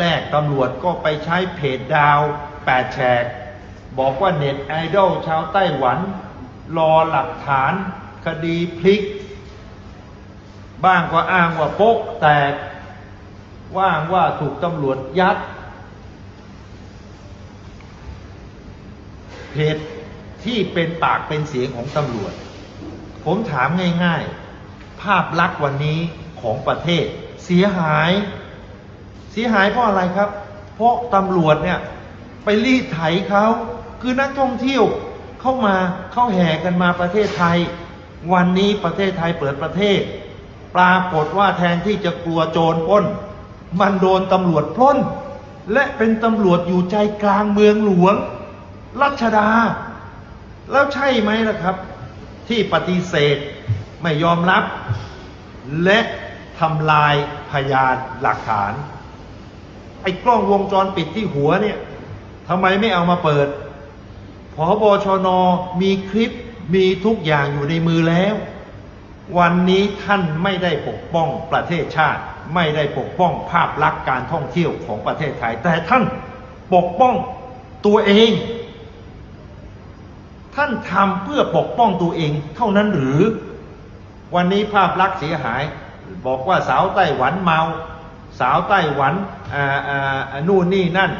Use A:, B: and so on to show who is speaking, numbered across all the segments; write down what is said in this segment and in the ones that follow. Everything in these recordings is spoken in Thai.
A: แรกๆตำรวจก็ไปใช้เพจดาวแปดแฉก บอกว่าเน็ตไอดอลชาวไต้หวัน รอหลักฐานคดีพลิก บ้างก็อ้างว่าโป๊กแตก ว่างว่าถูกตำรวจยัด เพจที่เป็นปากเป็นเสียงของตำรวจ ผมถามง่ายๆ ภาพลักษณ์วันนี้ของประเทศเสียหาย สียหายเพราะอะไรครับ เพราะตำรวจเนี่ยไปรีดไถเขาคือนักท่องเที่ยวเข้ามาเข้าแห่กันมาประเทศไทย วันนี้ประเทศไทยเปิดประเทศ ปรากฏว่าแทนที่จะกลัวโจรปล้น มันโดนตำรวจปล้น และเป็นตำรวจอยู่ใจกลางเมืองหลวง รัชดา แล้วใช่ไหมล่ะครับ ที่ปฏิเสธไม่ยอมรับ และทำลายพยานหลักฐาน ไอ้กล้องวงจรปิดที่หัวเนี่ยทำไมไม่เอามาเปิดพอบชนมีคลิปมีทุกอย่างอยู่ในมือแล้ว วันนี้ท่านไม่ได้ปกป้องประเทศชาติ ไม่ได้ปกป้องภาพลักษณ์การท่องเที่ยวของประเทศไทย แต่ท่านปกป้องตัวเอง ท่านทำเพื่อปกป้องตัวเองเท่านั้นหรือ วันนี้ภาพลักษณ์เสียหาย บอกว่าสาวไต้หวันเมา สาวไต้หวันนู่นนี่นั่น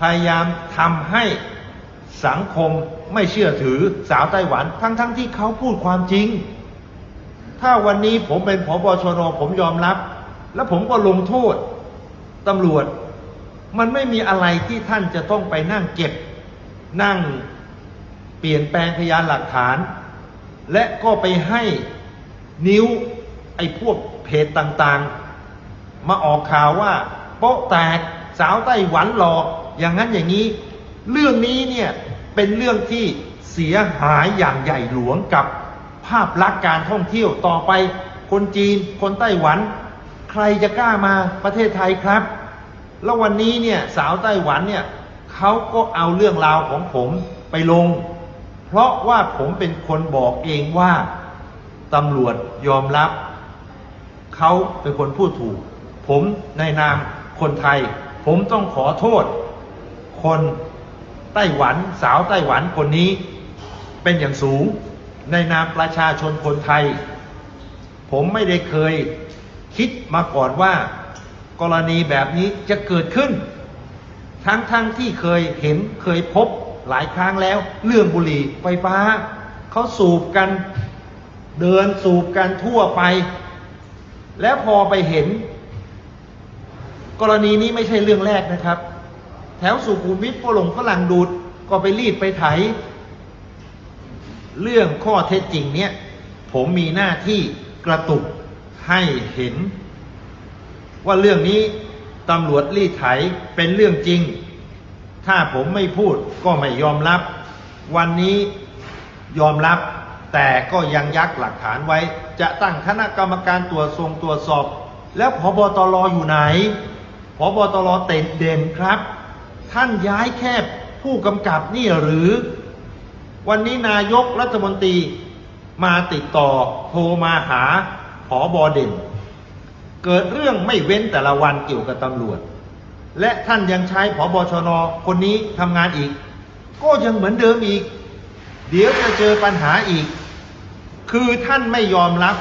A: พยายามทำให้สังคมไม่เชื่อถือสาวไต้หวัน ทั้งๆทที่เขาพูดความจริง ถ้าวันนี้ผมเป็นผบชนผมยอมรับ แล้วผมก็ลงโทษตำรวจ มันไม่มีอะไรที่ท่านจะต้องไปนั่งเก็บ นั่งเปลี่ยนแปลงพยานหลักฐาน และก็ไปให้นิ้วไอ้พวกเพจต่างๆ มาออกข่าวว่า โป๊ะแตกสาวไต้หวันหลอกอย่างนั้นอย่างนี้ เรื่องนี้เนี่ยเป็นเรื่องที่เสียหายอย่างใหญ่หลวงกับภาพลักษณ์การท่องเที่ยวต่อไป คนจีน คนไต้หวัน ใครจะกล้ามาประเทศไทยครับ แล้ววันนี้เนี่ยสาวไต้หวันเนี่ยเขาก็เอาเรื่องราวของผมไปลง เพราะว่าผมเป็นคนบอกเองว่าตำรวจยอมรับ เขาเป็นคนพูดถูก ผมในนามคนไทย ผมต้องขอโทษ คนไต้หวันสาวไต้หวันคนนี้เป็นอย่างสูง ในนามประชาชนคนไทย ผมไม่ได้เคยคิดมาก่อนว่า กรณีแบบนี้จะเกิดขึ้น ทั้งๆทที่เคยเห็นเคยพบหลายครั้งแล้ว เรื่องบุหรี่ไฟฟ้าเขาสูบกันเดินสูบกันทั่วไป แล้วพอไปเห็น กรณีนี้ไม่ใช่เรื่องแรกนะครับ แถวสุขุมวิทฝรั่งฝรั่งดูดก็ไปรีดไปไถ เรื่องข้อเท็จจริงเนี่ยผมมีหน้าที่กระตุกให้เห็น ว่าเรื่องนี้ตำรวจรีดไถเป็นเรื่องจริง ถ้าผมไม่พูดก็ไม่ยอมรับ วันนี้ยอมรับ แต่ก็ยังยักหลักฐานไว้ จะตั้งคณะกรรมการตรวจทรงตรวจสอบ แล้วพบตรอยู่ไหน พบตรเต็นเด่นครับ ท่านย้ายแค่ผู้กำกับนี่หรือ วันนี้นายกรัฐมนตรีมาติดต่อโทรมาหาผอบอเด่น เกิดเรื่องไม่เว้นแต่ละวันเกี่ยวกับตำรวจ และท่านยังใช้ผอบชนคนนี้ทำงานอีก ก็ยังเหมือนเดิมอีก เดี๋ยวจะเจอปัญหาอีก คือท่านไม่ยอมรับ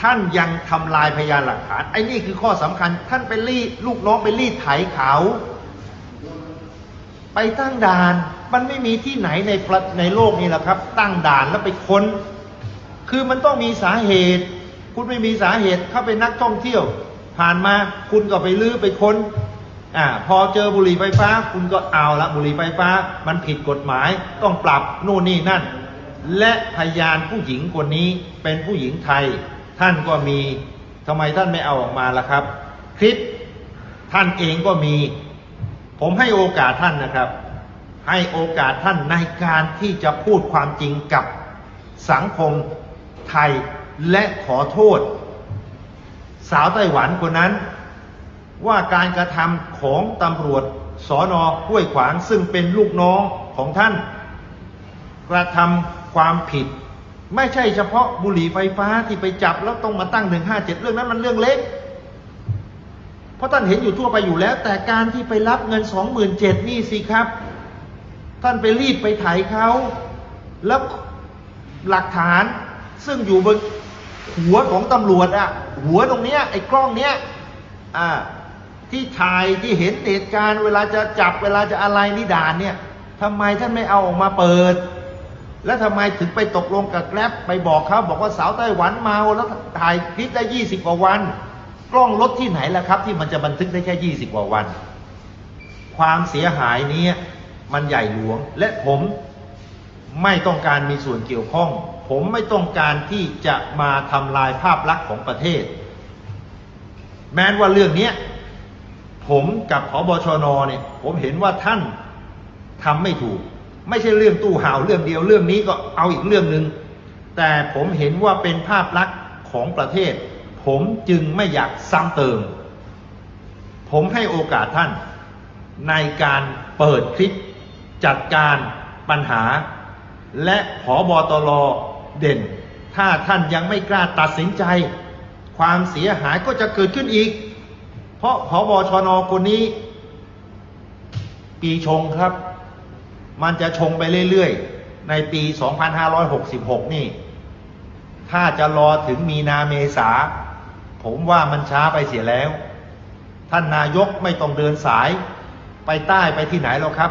A: ท่านยังทำลายพยานหลักฐาน ไอ้นี่คือข้อสำคัญ ท่านไปรีดลูกน้องไปรีดไถเขา ไปตั้งด่าน มันไม่มีที่ไหนในในโลกนี้แหละครับ ตั้งด่านแล้วไปค้น คือมันต้องมีสาเหตุ คุณไม่มีสาเหตุเข้าไปนนักท่องเที่ยว ผ่านมาคุณก็ไปลื้อไปค้นอ่าพอเจอบุหรี่ไฟฟ้า คุณก็เอาละบุหรี่ไฟฟ้า มันผิดกฎหมาย ต้องปรับนู่นนี่นั่น และพยานผู้หญิงคนนี้เป็นผู้หญิงไทย ท่านก็มีทำไมท่านไม่เอาออกมาล่ะครับ คลิปท่านเองก็มี ผมให้โอกาสท่านนะครับ ให้โอกาสท่านในการที่จะพูดความจริงกับสังคมไทยและขอโทษ สาวไต้หวันคนนั้น ว่าการกระทำของตำรวจสอนอห้วยขวางซึ่งเป็นลูกน้องของท่าน กระทำความผิด ไม่ใช่เฉพาะบุหรี่ไฟฟ้าที่ไปจับแล้วต้องมาตั้งหนึ่งห้าเจ็ดเรื่องนั้นมันเรื่องเล็ก เพราะท่านเห็นอยู่ทั่วไปอยู่แล้ว แต่การที่ไปรับเงินสองหมื่นเจ็ดนี่สิครับ ท่านไปรีบไปไถเขา แล้วหลักฐานซึ่งอยู่บนหัวของตำรวจอะหัวตรงเนี้ยไอ้กล้องเนี้ยอ่าที่ถ่ายที่เห็นเหตุการณ์เวลาจะจับเวลาจะอะไรนิด่านเนี่ยทำไมท่านไม่เอาออกมาเปิด แล้วทำไมถึงไปตกลงกับแกร็บไปบอกเขาบอกว่าสาวไต้หวันเมาแล้วถ่ายคลิปได้ยี่สิบกว่าวัน กล้องรถที่ไหนล่ะครับ ที่มันจะบันทึกได้แค่ยี่สิบกว่าวัน ความเสียหายนี้มันใหญ่หลวง และผมไม่ต้องการมีส่วนเกี่ยวข้อง ผมไม่ต้องการที่จะมาทำลายภาพลักษณ์ของประเทศ แม้ว่าเรื่องนี้ผมกับพบชนเนี่ยผมเห็นว่าท่านทำไม่ถูก ไม่ใช่เรื่องตู้ห่าวเรื่องเดียวเรื่องนี้ก็เอาอีกเรื่องหนึ่งแต่ผมเห็นว่าเป็นภาพลักษณ์ของประเทศ ผมจึงไม่อยากซ้ำเติม ผมให้โอกาสท่าน ในการเปิดคลิปจัดการปัญหา และผอบอตรเด่น ถ้าท่านยังไม่กล้าตัดสินใจ ความเสียหายก็จะเกิดขึ้นอีก เพราะผอบอชนคนนี้ ปีชงครับ มันจะชงไปเรื่อยๆ ในปี 2566 นี่ ถ้าจะรอถึงมีนาเมษา ผมว่ามันช้าไปเสียแล้ว ท่านนายกไม่ต้องเดินสายไปใต้ไปที่ไหนหรอกครับ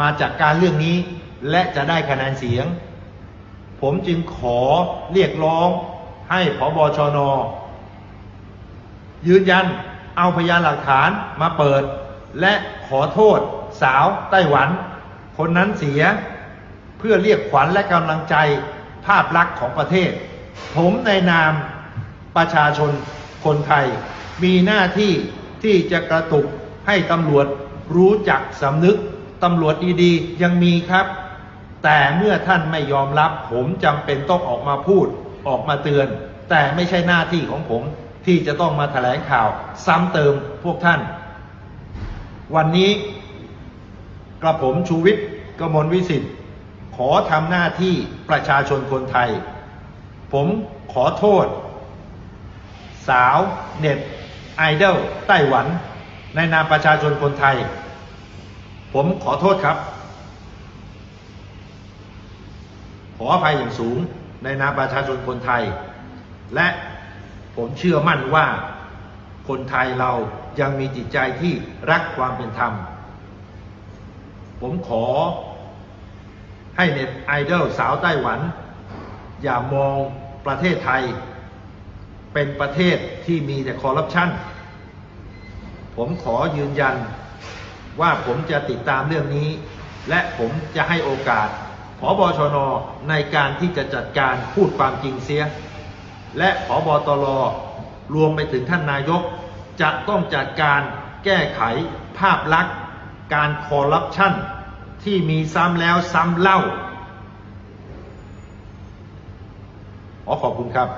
A: มาจากการเรื่องนี้และจะได้คะแนนเสียง ผมจึงขอเรียกร้องให้ผบชน ยืนยันเอาพยานหลักฐานมาเปิด และขอโทษสาวไต้หวัน คนนั้นเสียเพื่อเรียกขวัญและกำลังใจภาพลักษณ์ของประเทศ ผมในนามประชาชนคนไทย มีหน้าที่ที่จะกระตุกให้ตำรวจรู้จักสำนึกตำรวจดีๆ ยังมีครับ แต่เมื่อท่านไม่ยอมรับ ผมจำเป็นต้องออกมาพูดออกมาเตือน แต่ไม่ใช่หน้าที่ของผมที่จะต้องมาแถลงข่าว ซ้ำเติมพวกท่าน วันนี้ กระผมชูวิทย์กมลวิสิทธิ์ขอทำหน้าที่ประชาชนคนไทย ผมขอโทษ สาวเน็ตไอดอลไต้หวัน ในนามประชาชนคนไทย ผมขอโทษครับ ขออภัยอย่างสูงในนามประชาชนคนไทย และผมเชื่อมั่นว่าคนไทยเรายังมีจิตใจที่รักความเป็นธรรม ผมขอ ให้เน็ตไอดอลสาวไต้หวัน อย่ามองประเทศไทย เป็นประเทศที่มีแต่คอร์รัปชันผมขอยืนยันว่าผมจะติดตามเรื่องนี้ และผมจะให้โอกาสผบชนในการที่จะจัดการพูดความจริงเสีย และผบตรรวมไปถึงท่านนายก จะต้องจัดการแก้ไขภาพลักษณ์ การคอร์รัปชัน ที่มีซ้ำแล้วซ้ำเล่าขอขอบคุณครับ